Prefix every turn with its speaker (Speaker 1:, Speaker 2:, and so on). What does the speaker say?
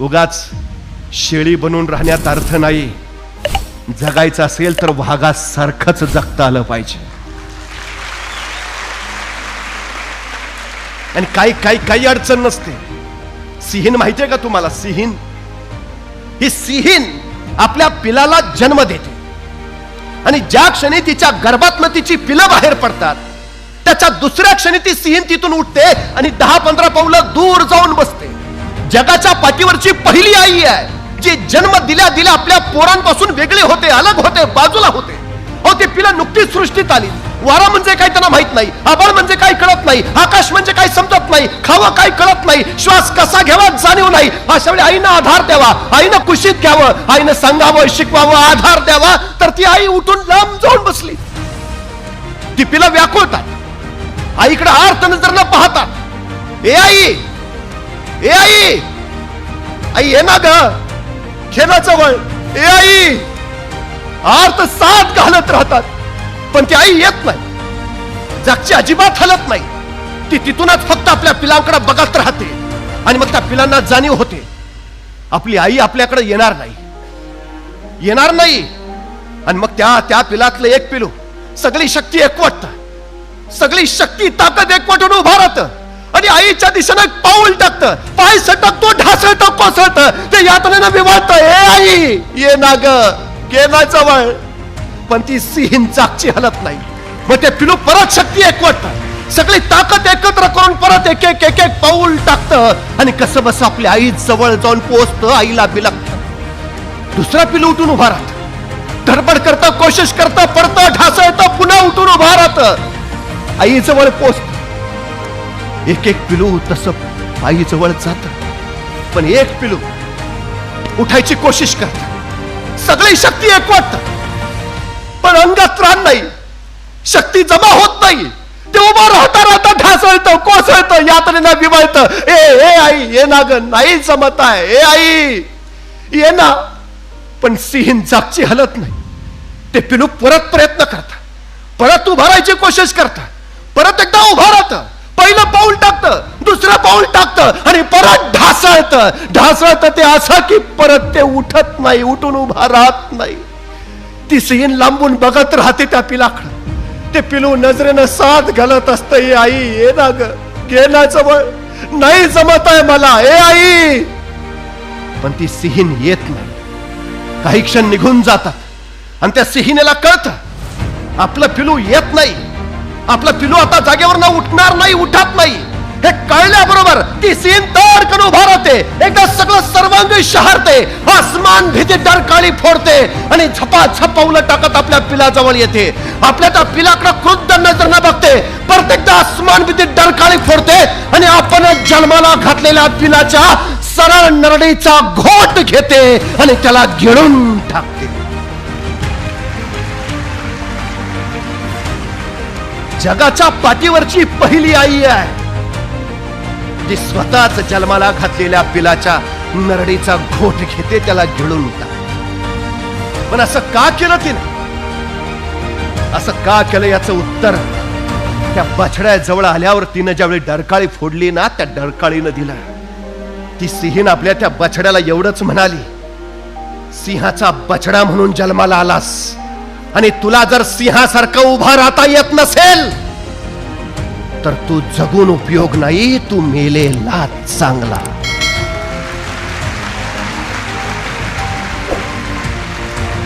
Speaker 1: उगाच शेळी बनून राहण्यात अर्थ नाही. जगायचं असेल तर वाघासारखंच जगता आलं पाहिजे. आणि काही काही काही अडचण नसते. सिहीन माहितीये का तुम्हाला? सिहीन ही सिहीन आपल्या पिलाला जन्म देते. आणि ज्या क्षणी तिच्या गर्भातनं तिची पिलं बाहेर पडतात त्याच्या दुसऱ्या क्षणी ती सिहीन तिथून उठते आणि दहा पंधरा पावलं दूर जाऊन बसते. जगाच्या पाठीवरची पहिली आई आहे जी जन्म दिल्या दिल्या आपल्या पोरांपासून वेगळे होते अलग होते बाजूला होते. हो ते पिलं नुकतीच सृष्टीत आली. वारा म्हणजे काय त्यांना माहीत नाही आभाळ म्हणजे काय कळत नाही आकाश म्हणजे काय समजत नाही खावं काय कळत नाही श्वास कसा घ्यावा जाणीव नाही. अशा वेळी आईनं आधार द्यावा आईनं कुशीत घ्यावं आईनं सांगावं शिकवावं आधार द्यावा तर ती आई उठून लांब जाऊन बसली. ती पिला व्याकुळतात. आईकडे नंतर न पाहतात. ए आई ए आई! आई ये ना ग. खेळाचं वळ. ए आई! आर्त साथ घालत राहतात. पण ती आई येत नाही. जगची अजिबात हलत नाही. ती तिथूनच फक्त आपल्या पिलांकडे बघत राहते. आणि मग त्या पिलांना जाणीव होते. आपली आई आपल्याकडे येणार नाही. येणार नाही. आणि मग त्या त्या पिलातलं एक पिलू सगळी शक्ती एकवटत. सगळी शक्ती ताकद एकवटून उभा राहत. आईच्या दिशेनं पाऊल टाकतं. पाय सटकतो ढासळतो कोसळत. ते यातनेनं विवळत. ए आई ये ना ग. गेला जवळ. पण ती सिंह चाकची हलत नाही. मग ते पिलू परत शक्ती एकवटत सगळी ताकद एकत्र करून परत एक एक एक एक पाऊल टाकतं. आणि कसं बस आपल्या आई जवळ जाऊन पोचतं आईला बिलगत. दुसरा पिलू उठून उभा राहत. धडपड करता कोशिश करता पडतं ढासळतं पुन्हा उठून उभा राहत. आई जवळ पोचत एक एक पिलू तसं आई जवळ जात. पण एक पिलू उठायची कोशिश करत. सगळी शक्ती एकवटत पण अंगात त्राण नाही. शक्ती जमा होत नाही. ते उभं राहता राहता ढासळत कोसळत यातनेनं विवळतं. ए ए आई ये ना ग नाही जमत आहे. ए आई ये ना. पण सिहीन जागची हलत नाही. ते पिलू परत प्रयत्न करतात. परत उभारायची कोशिश करतात. परत एकदा उभा राहतं. पहिलं पाऊल टाकतं दुसरं पाऊल टाकतं आणि परत ढासळत. ढासळत ते असं की परत ते उठत नाही उठून उभा राहत नाही. ती सिहीन लांबून बघत राहते त्या पिलाकडं ते पिलू नजरेनं साथ घालत असत हे आई ये ना ग ना जवळ. नाही जमत आहे मला ए आई. पण ती सिहीन येत नाही. काही क्षण निघून जातात आणि त्या सिहिनेला कळत आपलं पिलू येत नाही. आपला पिलू आता जागेवर ना उठणार नाही उठत नाही. हे कळल्याबरोबर ती सीन तडकन उभा राहते. एकदा सगळं सर्वांग शहरते. आसमान भीती डरकाळी फोडते आणि झपा झप पावलं टाकत आपल्या पिलाजवळ येते. आपल्या त्या पिलाकडे क्रुद्ध नजर न बघते. प्रत्येकदा आसमान भीती डरकाळी फोडते आणि आपण जन्माला घातलेल्या पिलाच्या सरळ नरडीचा घोट घेते आणि त्याला गिळून टाकते. जगाच्या पाठीवरची पहिली आई आहे. जी स्वतःच जन्माला घातलेल्या पिलाच्या नरडीचा घोट घेते त्याला गिळून पण असं का केलं तिने? असं का केलं याचं उत्तर? त्या बछड्या जवळ आल्यावर तिनं ज्यावेळी डरकाळी फोडली ना त्या डरकाळीनं दिलं. ती सिंहीन आपल्या त्या बछड्याला एवढंच म्हणाली सिंहाचा बछडा म्हणून जन्माला आलास. आणि तुला जर सिंहासारखं उभा राहता येत नसेल तर तू जगून उपयोग नाही तू मेलेला चांगला.